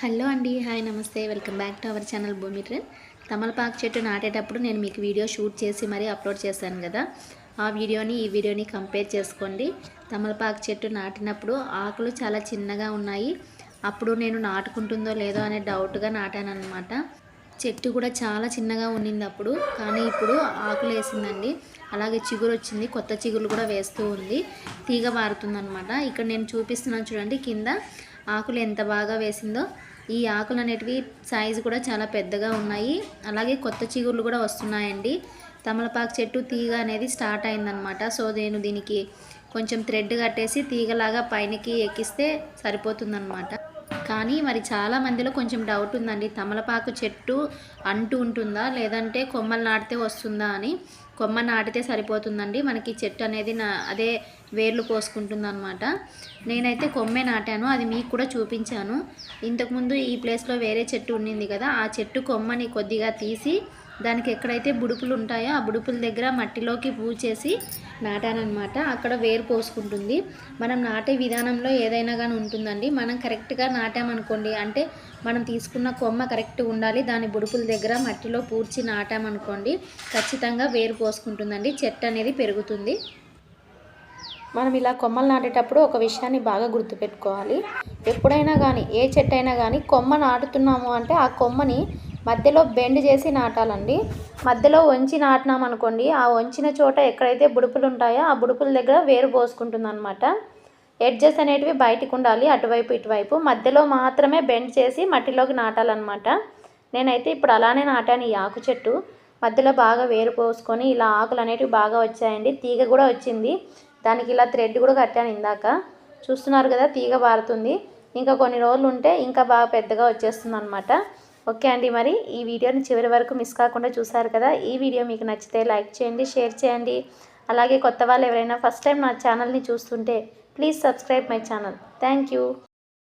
Hello అండి hi నమస్తే. Welcome back to our channel Bhoomi trend తమలపాకు చెట్టు నాటేటప్పుడు నేను మీకు వీడియో షూట్ చేసి మరీ అప్లోడ్ చేశాను కదా. ఆ వీడియోని ఈ వీడియోని కంపేర్ చేసుకోండి. తమలపాకు చెట్టు నాటినప్పుడు ఆకులు చాలా చిన్నగా ఉన్నాయి. అప్పుడు నేను నాటుకుంటుందో లేదో అనే డౌట్గా నాటాను అనమాట చెట్టు కూడా చాలా చిన్నగా ఉండింది అప్పుడు కానీ ఇప్పుడు ఆకులు వేసిందండి. అలాగే చిగురు వచ్చింది కొత్త చిగురు కూడా వేస్తూ ఉంది. తీగ మారుతుందనమాట ఇక్కడ నేను చూపిస్తున్నాను చూడండి కింద ఆకులు ఎంత బాగా వేసిందో. ఈ ఆకులు అనేటివి సైజు కూడా చాలా పెద్దగా ఉన్నాయి. అలాగే కొత్త చిగుర్లు కూడా వస్తున్నాయండి. తమలపాకు చెట్టు తీగ అనేది స్టార్ట్ అయిందనమాట సో నేను దీనికి కొంచెం థ్రెడ్ కట్టేసి తీగలాగా పైనకి ఎక్కిస్తే సరిపోతుందన్నమాట. కానీ మరి చాలా మందిలో కొంచెం డౌట్ ఉందండి. తమలపాకు చెట్టు అంటూ ఉంటుందా? లేదంటే కొమ్మలు నాటితే వస్తుందా అని. కొమ్మ నాటితే సరిపోతుందండి. మనకి చెట్టు అనేది నా అదే వేర్లు పోసుకుంటుంది అనమాట నేనైతే కొమ్మే నాటాను. అది మీకు కూడా చూపించాను. ఇంతకుముందు ఈ ప్లేస్లో వేరే చెట్టు ఉండింది కదా ఆ చెట్టు కొమ్మని కొద్దిగా తీసి దానికి ఎక్కడైతే బుడుపులు ఉంటాయో ఆ బుడుపుల దగ్గర మట్టిలోకి పూచేసి నాటానమాట అక్కడ వేరు పోసుకుంటుంది. మనం నాటే విధానంలో ఏదైనా కానీ ఉంటుందండి. మనం కరెక్ట్గా నాటామనుకోండి అంటే మనం తీసుకున్న కొమ్మ కరెక్ట్ ఉండాలి దాని బుడుపుల దగ్గర మట్టిలో పూడ్చి నాటామనుకోండి ఖచ్చితంగా వేరు పోసుకుంటుందండి. చెట్టు అనేది పెరుగుతుంది. మనం ఇలా కొమ్మలు నాటేటప్పుడు ఒక విషయాన్ని బాగా గుర్తుపెట్టుకోవాలి. ఎప్పుడైనా కానీ ఏ చెట్టు అయినా కానీ కొమ్మ నాటుతున్నాము అంటే ఆ కొమ్మని మధ్యలో బెండ్ చేసి నాటాలండి. మధ్యలో వంచి నాటినాం అనుకోండి ఆ వంచిన చోట ఎక్కడైతే బుడుపులు ఉంటాయో ఆ బుడుపుల దగ్గర వేరు పోసుకుంటుంది అనమాట ఎడ్జెస్ అనేటివి బయటకు ఉండాలి అటువైపు ఇటువైపు. మధ్యలో మాత్రమే బెండ్ చేసి మట్టిలోకి నాటాలన్నమాట. నేనైతే ఇప్పుడు అలానే నాటాను ఈ ఆకు చెట్టు. మధ్యలో బాగా వేరు పోసుకొని ఇలా ఆకులు అనేటివి బాగా వచ్చాయండి. తీగ కూడా వచ్చింది. దానికి ఇలా థ్రెడ్ కూడా కట్టాను ఇందాక. చూస్తున్నారు కదా తీగ బారుతుంది ఇంకా కొన్ని రోజులు ఉంటే ఇంకా బాగా పెద్దగా వచ్చేస్తుంది అనమాట ఓకే అండి. మరి ఈ వీడియోని చివరి వరకు మిస్ కాకుండా చూసారు కదా ఈ వీడియో మీకు నచ్చితే లైక్ చేయండి షేర్ చేయండి. అలాగే కొత్త వాళ్ళు ఎవరైనా ఫస్ట్ టైం నా ఛానల్ని చూస్తుంటే please subscribe my channel. Thank you.